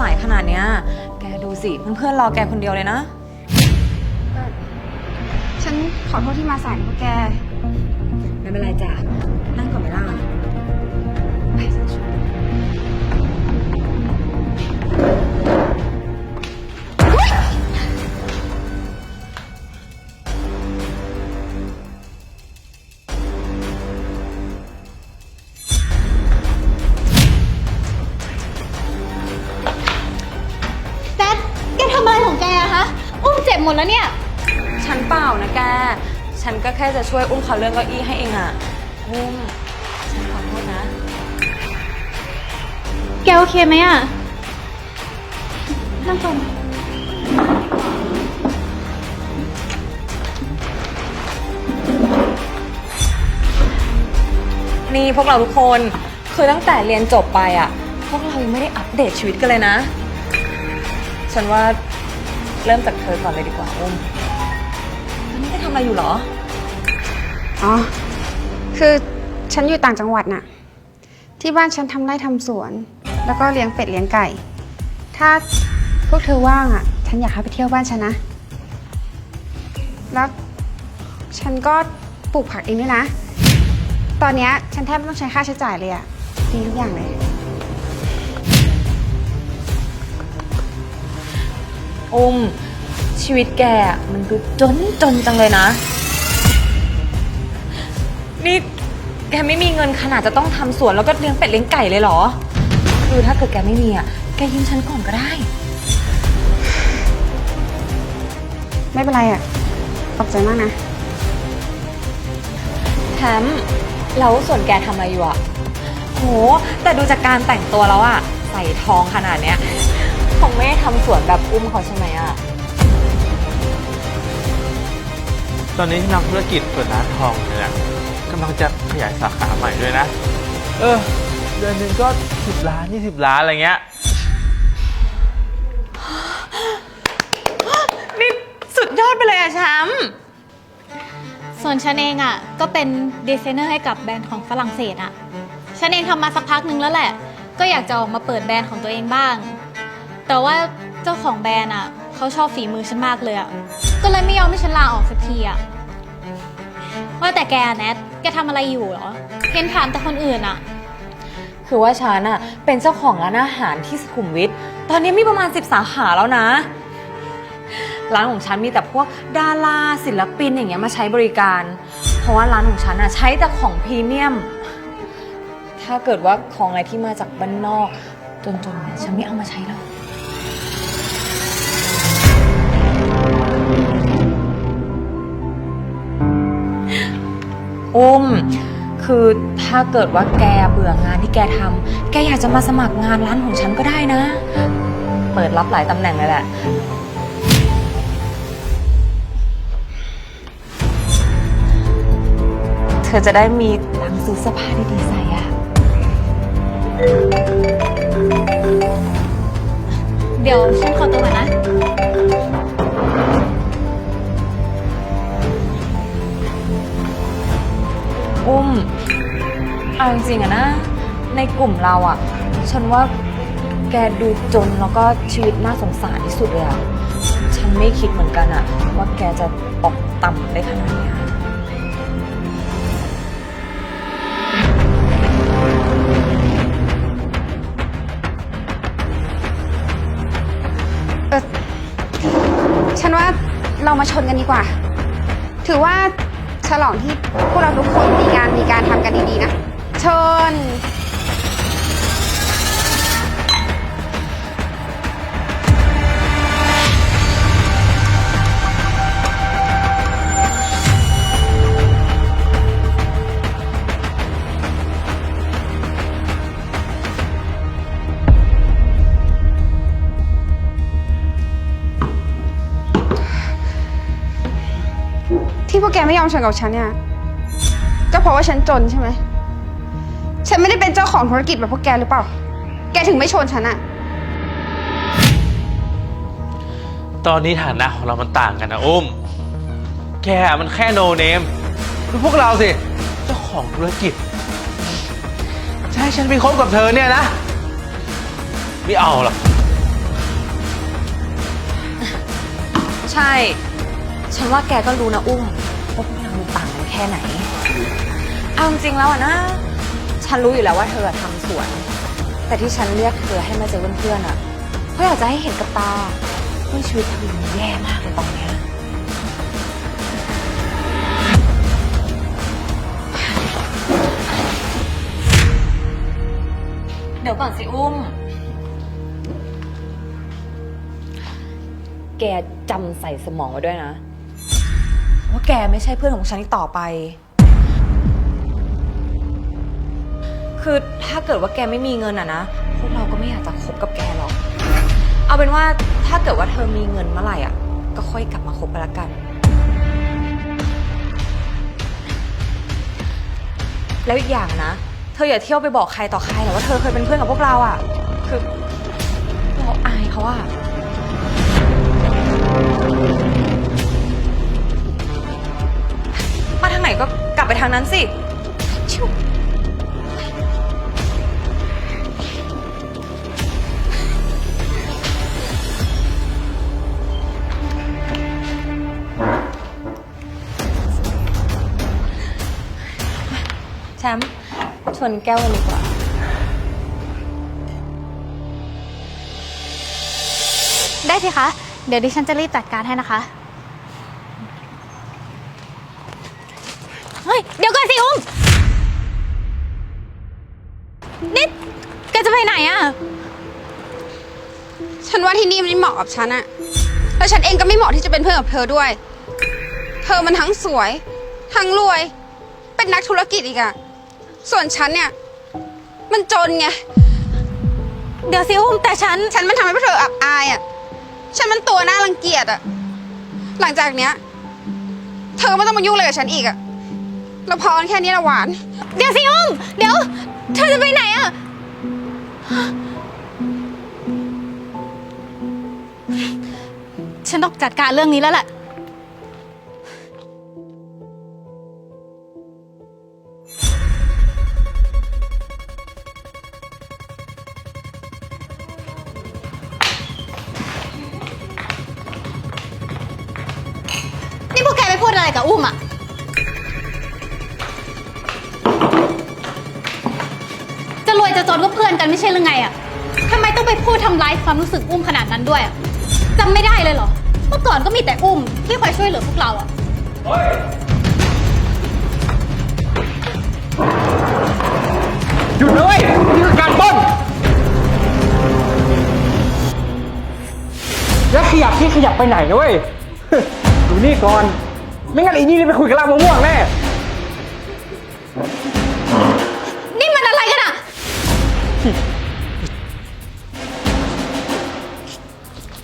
สายขนาดเนี้ย แกดูสิเพื่อนๆรอแกคนเดียวเลยนะ ฉันขอโทษที่มาสายนะพวกแก ไม่เป็นไรจ้ะ นั่งก่อนไหมล่ะไป ดแล้วเนี่ย ฉันเปล่านะแก ฉันก็แค่จะช่วยอุ้มเขาเรื่องเก้าอี้ให้เองอะอุ้มฉันขอโทษนะ แกโอเคไหมอะนั่งก่อนนี่พวกเราทุกคน คือตั้งแต่เรียนจบไปอะพวกเรายังไม่ได้อัปเดตชีวิตกันเลยนะ ฉันว่า เริ่มจากเธอก่อนเลยดีกว่าอุ้มตอนนี้แกทำอะไรอยู่เหรอ อ๋อ คือฉันอยู่ต่างจังหวัดน่ะ ที่บ้านฉันทำไร่ทำสวน แล้วก็เลี้ยงเป็ดเลี้ยงไก่ ถ้าพวกเธอว่างอะ ฉันอยากให้ไปเที่ยวบ้านฉันนะ แล้วฉันก็ปลูกผักเองด้วยนะ ตอนเนี้ยฉันแทบไม่ต้องใช้ค่าใช้จ่ายเลยอะดีทุกอย่างเลย อุ้มชีวิตแกอะมันดูจนจนจังเลยนะ นี่แกไม่มีเงินขนาดจะต้องทำสวนแล้วก็เลี้ยงเป็ดเลี้ยงไก่เลยเหรอ คือถ้าเกิดแกไม่มีอะ แกยืมฉันก่อนก็ได้ ไม่เป็นไรอะ ขอบใจมากนะ แถมแล้วส่วนแกทำอะไรอยู่อะโห แต่ดูจากการแต่งตัวแล้วอะใส่ทองขนาดเนี้ย คงไม่ได้ทำสวนแบบอุ้มเขาใช่ไหมอะตอนนี้ที่ทำธุรกิจเปิดร้านทองเลยนะกำลังจะขยายสาขาใหม่ด้วยนะ เออ เดือนหนึ่งก็สิบล้านยี่สิบล้านอะไรเงี้ย นี่สุดยอดไปเลยอะแชมป์ส่วนฉันเองอะก็เป็นดีไซเนอร์ให้กับแบรนด์ของฝรั่งเศสอะฉันเองทำมาสักพักนึงแล้วแหละ ก็อยากจะออกมาเปิดแบรนด์ของตัวเองบ้าง แต่ว่าเจ้าของแบรนด์อะเขาชอบฝีมือฉันมากเลยอะก็เลยไม่ยอมให้ฉันลาออกสักทีอะ ว่าแต่แกอะแนทแกทำอะไรอยู่เหรอ เห็นถามแต่คนอื่นอะ คือว่าฉันอะเป็นเจ้าของร้านอาหารที่สุขุมวิท ตอนนี้มีประมาณ 10 สาขาแล้วนะ ร้านของฉันมีแต่พวกดาราศิลปินอย่างเงี้ยมาใช้บริการ เพราะว่าร้านของฉันอะใช้แต่ของพรีเมียม ถ้าเกิดว่าของอะไรที่มาจากบ้านนอก จนๆเนี่ยฉันไม่เอามาใช้หรอกุ้ม คือถ้าเกิดว่าแกเบื่องานที่แกทำแกอยากจะมาสมัครงานร้านของฉันก็ได้นะ เปิดรับหลายตำแหน่งเลยแหละ เธอจะได้มีตังค์ซื้อเสื้อผ้าดีๆใส่อะเดี๋ยวฉันขอตัวก่อนนะ อุ้ม เอาจริงๆอะนะ ในกลุ่มเราอะฉันว่าแกดูจนแล้วก็ชีวิตน่าสงสารที่สุดเลยอะฉันไม่คิดเหมือนกันอะว่าแกจะตกต่ำได้ขนาดนี้เออฉันว่าเรามาชนกันดีกว่า ถือว่า ฉลองที่พวกเราทุกคนมีงานมีการทำกันดีๆนะ เชิญ ไม่ยอมฉันกับฉันเนี่ยก็เพราะว่าฉันจนใช่ไหม ฉันไม่ได้เป็นเจ้าของธุรกิจแบบพวกแกหรือเปล่า แกถึงไม่ชวนฉันอะตอนนี้ฐานะของเรามันต่างกันนะอุ้ม แกมันแค่โนเนมดูพวกเราสิ เจ้าของธุรกิจใช่ฉันมีคบกับเธอเนี่ยนะ ไม่เอาหรอก ใช่ ฉันว่าแกก็รู้นะอุ้ม ค่ไหน เอาจริงแล้วอะนะ ฉันรู้อยู่แล้วว่าเธออะทำสวน แต่ที่ฉันเรียกเธอให้มาเจอเพื่อนๆอะเพราะอยากจะให้เห็นกับตาว่าชีวิตเธอมันแย่มากเลยตอนเนี้ย เดี๋ยวก่อนสิอุ้ม แกจำใส่สมองไว้ด้วยนะ ว่าแกไม่ใช่เพื่อนของฉันอีกต่อไป คือถ้าเกิดว่าแกไม่มีเงินอะนะ พวกเราก็ไม่อยากจะคบกับแกหรอก เอาเป็นว่าถ้าเกิดว่าเธอมีเงินเมื่อไหร่อะก็ค่อยกลับมาคบกันละกัน แล้วอีกอย่างนะ เธออย่าเที่ยวไปบอกใครต่อใครหรอกว่าเธอเคยเป็นเพื่อนกับพวกเราอะคือเราอายเขาอะ ทางนั้นสิชิวแชมป์ชวนแก้วกันดีกว่า ได้สิคะ เดี๋ยวดิฉันจะรีบจัดการให้นะคะ ที่นี่มันไม่เหมาะกับฉันอะแล้วฉันเองก็ไม่เหมาะที่จะเป็นเพื่อนกับเธอด้วย เธอมันทั้งสวย ทั้งรวย เป็นนักธุรกิจอีกอะส่วนฉันเนี่ย มันจนไง เดี๋ยวสิอุ้มแต่ฉัน ฉันมันทำให้พวกเธออับอายอะฉันมันตัวน่ารังเกียจอะหลังจากเนี้ย เธอไม่ต้องมายุ่งอะไรกับฉันอีกอะเราพอกันแค่นี้ละหวาน เดี๋ยวสิอุ้มเดี๋ยว เธอจะไปไหนอะ ฉันต้องจัดการเรื่องนี้แล้วแหละ นี่พวกแกไปพูดอะไรกับอุ้มอะจะรวยจะจนก็เพื่อนกันไม่ใช่หรือไงอะทำไมต้องไปพูดทำร้ายความรู้สึกอุ้มขนาดนั้นด้วยอะ จำไม่ได้เลยเหรอ เมื่อก่อนก็มีแต่อุ้มที่คอยช่วยเหลือพวกเราอะหยุดเลยนี่คือการปล้นแล้วขยับที่ขยับไปไหนนะเว้ย ดูนี่ก่อน ไม่งั้นไอ้นี่เลยไปคุยกับลากมะม่วงแน่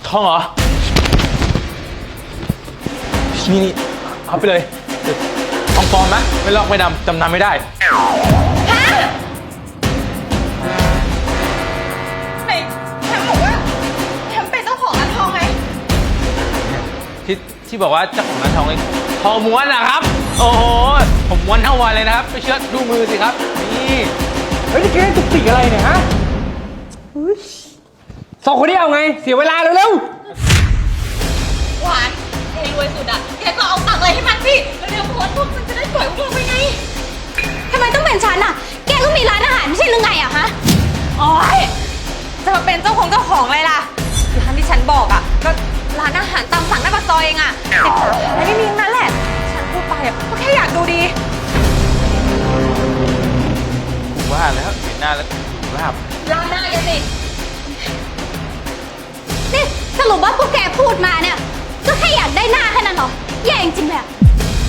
ทองเหรอ นี่นี่เอาไปเลยทองปลอมนะ ไม่ลอกไม่ดำจำนำไม่ได้ไหนแชมป์บอกว่าแชมป์เป็นเจ้าของร้านทองไง ที่ที่บอกว่าเจ้าของร้านทองเองทองม้วนนะครับ โอ้โห ผมม้วนทั้งวันเลยนะครับ ไม่เชื่อดูมือสิครับ นี่ เฮ้ยนี่แกตุกติกอะไรเนี่ยฮะอุ๊ย สองคนนี้เอาไง เสียเวลาเร็วหวานแกรวยสุดอะแกก็เอาตังค์อะไรให้มันสิแล้วเดี๋ยวพวกพวกมันจะได้ปล่อยพวกเราไปไง ทำไมต้องเป็นฉันอะแกก็มีร้านอาหารไม่ใช่หรือไงอะฮะโอ๊ยจะมาเป็นเจ้าของเจ้าของเลยล่ะร้านที่ฉันบอกอะก็ร้านอาหารตามสั่งหน้าปากซอยเองอะติดสาขาไม่มีทั้งนั้นแหละ ฉันพูดไปอะก็แค่อยากดูดีผมว่าแล้วเห็นหน้าแล้วลาบ ร้านหน้าแกสินี่ สรุปว่าพวกแกพูดมาเนี่ย ก็แค่อยากได้หน้าแค่นั้นเหรอ แย่จริงๆเลยอะ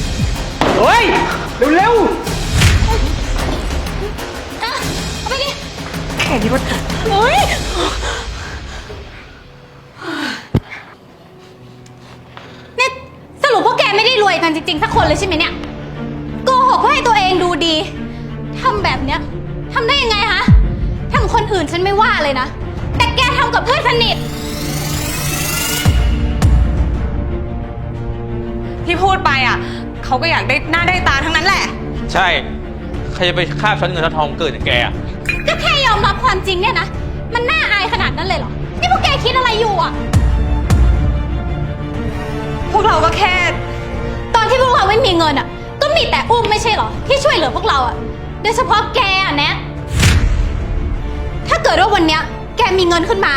ๆเฮ้ย เร็วอะเอาไปดิแค่นี้ว่าเฮ้ย นี่สรุปพวกแกไม่ได้รวยกันจริงๆ สักคนเลยใช่ไหมเนี่ยโกหกเพื่อให้ตัวเองดูดีทำแบบเนี้ยทำได้ยังไงฮะทำคนอื่นฉันไม่ว่าเลยนะ แต่แกทำกับเพื่อนสนิท ที่พูดไปอะเขาก็อยากได้หน้าได้ตาทั้งนั้นแหละ ใช่ ใครจะไปคาบช้อนเงินช้อนทองเกิดจากแกอะก็แค่ยอมรับความจริงเนี่ยนะ มันน่าอายขนาดนั้นเลยเหรอ นี่พวกแกคิดอะไรอยู่อะ พวกเราก็แค่ ตอนที่พวกเราไม่มีเงินอะ ก็มีแต่อุ้มไม่ใช่เหรอ ที่ช่วยเหลือพวกเราอะ โดยเฉพาะแกอะแนทถ้าเกิดว่าวันเนี้ย แกมีเงินขึ้นมา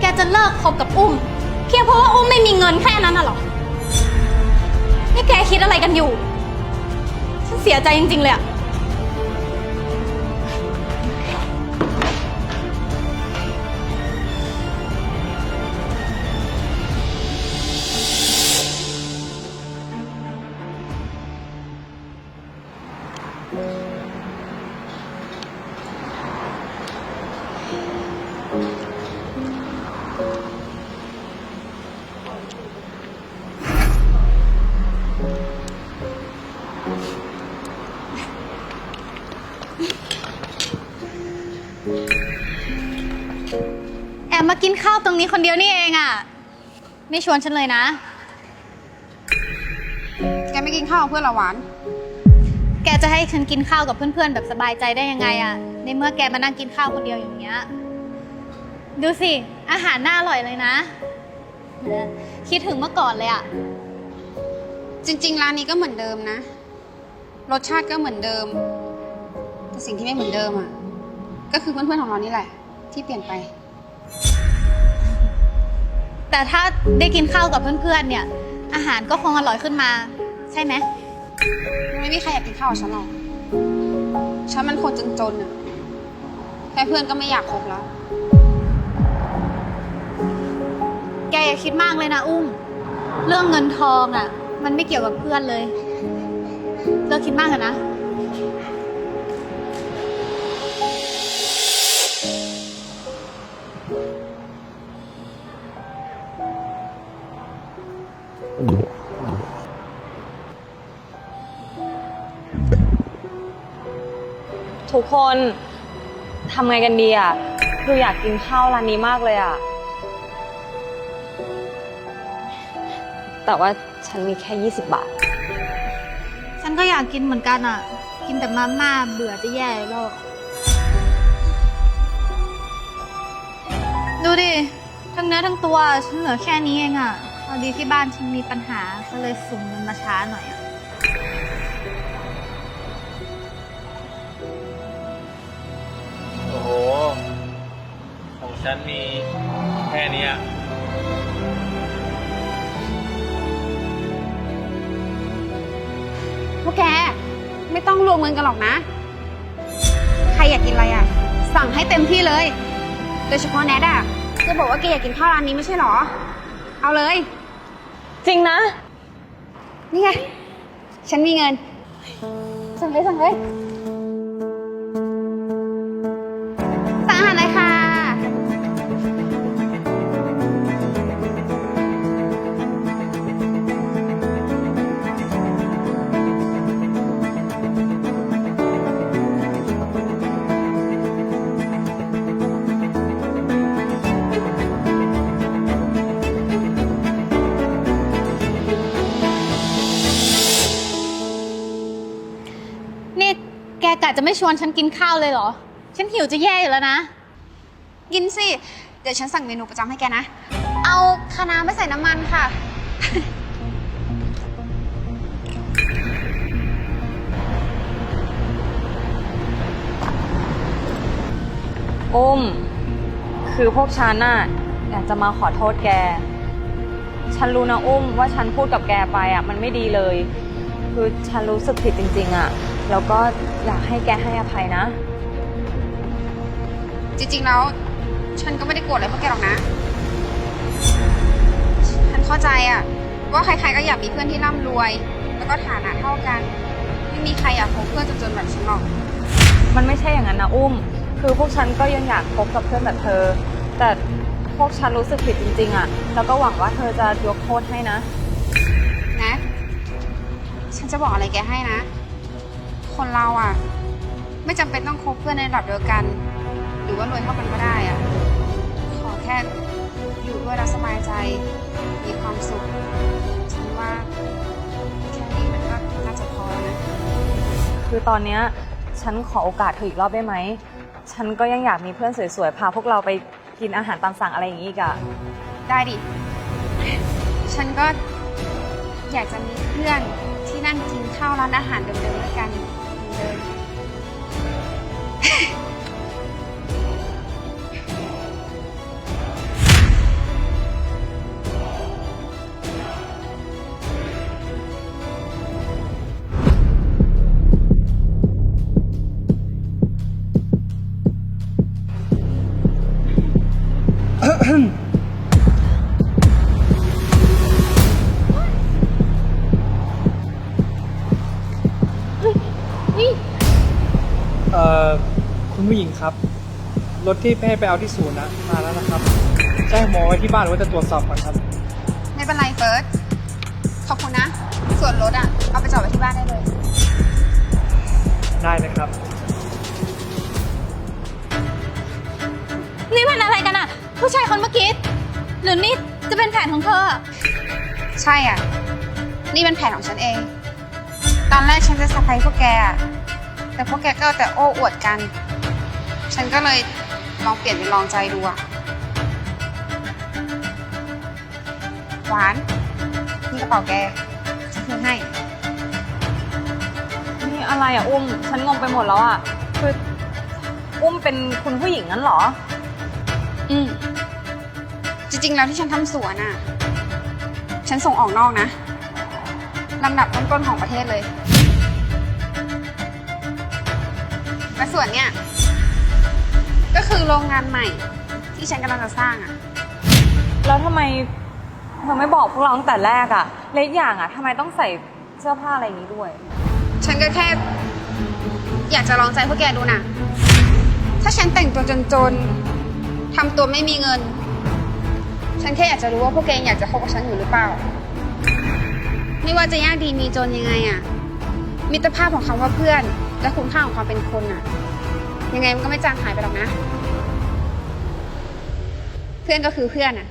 แกจะเลิกคบกับอุ้ม เพียงเพราะว่าอุ้มไม่มีเงินแค่นั้นน่ะเหรอ นี่แกคิดอะไรกันอยู่ ฉันเสียใจจริงๆเลยอะ กินข้าวตรงนี้คนเดียวนี่เองอะ ไม่ชวนฉันเลยนะ แกไม่กินข้าวกับเพื่อนเหรอหวาน แกจะให้ฉันกินข้าวกับเพื่อนๆ แบบสบายใจได้ยังไงอะในเมื่อแกมานั่งกินข้าวคนเดียวอย่างเงี้ย ดูสิ อาหารน่าอร่อยเลยนะเออคิดถึงเมื่อก่อนเลยอะจริง ๆ ร้านนี้ก็เหมือนเดิมนะ รสชาติก็เหมือนเดิม แต่สิ่งที่ไม่เหมือนเดิมอะ ก็คือเพื่อนๆของเรานี่แหละ ที่เปลี่ยนไป แต่ถ้าได้กินข้าวกับเพื่อนๆ เนี่ย อาหารก็คงอร่อยขึ้นมา ใช่ไหมไม่มีใครอยากกินข้าวกับฉันหรอกฉันมันคนจนๆอะแค่เพื่อนก็ไม่อยากคบแล้ว แกอย่าคิดมากเลยนะอุ้ม เรื่องเงินทองอะมันไม่เกี่ยวกับเพื่อนเลย เลิกคิดมากเถอะนะ ทุกคนทำไงกันดีอะคืออยากกินข้าวร้านนี้มากเลยอะ แต่ว่าฉันมีแค่ 20 บาท ฉันก็อยากกินเหมือนกันอะ กินแต่มาม่าเบื่อจะแย่แล้ว ดูดิ ทั้งเนื้อทั้งตัว ฉันเหลือแค่นี้เองอะพอดีที่บ้านฉันมีปัญหา ก็เลยส่งเงินมาช้าหน่อยอะ โอ้โห ของฉันมีแค่เนี้ยพวกแก ไม่ต้องรวมเงินกันหรอกนะ ใครอยากกินอะไรอะ สั่งให้เต็มที่เลย โดยเฉพาะแนทอะจะบอกว่าแกอยากกินข้าวร้านนี้ไม่ใช่หรอ เอาเลย จริงนะ นี่ไง ฉันมีเงิน สั่งเลยสั่งเลย ชวนฉันกินข้าวเลยเหรอ ฉันหิวจะแย่อยู่แล้วนะ กินสิ เดี๋ยวฉันสั่งเมนูประจำให้แกนะ เอาคะน้าไม่ใส่น้ำมันค่ะ อุ้ม คือพวกฉันน่ะอยากจะมาขอโทษแก ฉันรู้นะอุ้มว่าฉันพูดกับแกไปอะ มันไม่ดีเลย คือฉันรู้สึกผิดจริง ๆ อะ แล้วก็อยากให้แกให้อภัยนะ จริงๆแล้ว ฉันก็ไม่ได้โกรธอะไรพวกแกหรอกนะ ฉันเข้าใจอะว่าใครๆก็อยากมีเพื่อนที่ร่ำรวย แล้วก็ฐานะเท่ากัน ไม่มีใครอยากคบเพื่อนจนๆแบบฉันหรอก มันไม่ใช่อย่างนั้นนะอุ้ม คือพวกฉันก็ยังอยากคบกับเพื่อนแบบเธอ แต่พวกฉันรู้สึกผิดจริง ๆอะแล้วก็หวังว่าเธอจะยกโทษให้นะ นะ ฉันจะบอกอะไรแกให้นะ คนเราอะไม่จำเป็นต้องคบเพื่อนในระดับเดียวกัน หรือว่ารวยเท่ากันก็ได้อะขอแค่อยู่ด้วยแล้วสบายใจ มีความสุข ฉันว่าแค่นี้มันก็น่าจะพอแล้วนะ คือตอนเนี้ยฉันขอโอกาสเธออีกรอบได้ไหม ฉันก็ยังอยากมีเพื่อนสวยๆ พาพวกเราไปกินอาหารตามสั่งอะไรอย่างนี้อีกอะได้ดิ ฉันก็อยากจะมีเพื่อนที่นั่งกินข้าวร้านอาหารเดิมๆด้วยกัน เผู้หญิงครับ รถที่ให้ไปเอาที่ศูนย์นะมาแล้วนะครับแจ้งหมอไว้ที่บ้านว่าจะตรวจสอบก่อนครับ ไม่เป็นไรเฟิร์สขอบคุณนะ ส่วนรถอะ เอาไปจอดไว้ที่บ้านได้เลย ได้นะครับ นี่มันอะไรกันอะผู้ชายคนเมื่อกี้หรือนี่จะเป็นแผนของเธออะใช่อะ นี่เป็นแผนของฉันเอง ตอนแรกฉันจะสะพายพวกแกอะแต่พวกแกก็เอาแต่โอ้อวดกัน ฉันก็เลยลองเปลี่ยนเป็นลองใจดูอะหวาน นี่กระเป๋าแกฉันคืนให้ นี่อะไรอะอุ้ม ฉันงงไปหมดแล้วอะ คือ อุ้มเป็นคุณผู้หญิงนั้นเหรอ อืม จริงๆ แล้วที่ฉันทำสวนอะ ฉันส่งออกนอกนะลำดับต้นๆของประเทศเลยและส่วนเนี้ย ก็คือโรงงานใหม่ ที่ฉันกำลังจะสร้างอะแล้วทำไมเธอไม่บอกพวกเราตั้งแต่แรกอะเล็กอย่างอะทำไมต้องใส่เสื้อผ้าอะไรอย่างนี้ด้วย ฉันก็แค่ อยากจะลองใจพวกแกดูนะถ้าฉันแต่งตัวจนๆทำตัวไม่มีเงิน ฉันแค่อยากจะรู้ว่าพวกแกยังอยากจะคบกับฉันอยู่หรือเปล่า ไม่ว่าจะยากดีมีจนยังไงอะมิตรภาพของคำว่าเพื่อน และคุณค่าของความเป็นคนอะ ยังไงมันก็ไม่จางหายไปหรอกนะ เพื่อนก็คือเพื่อนอะ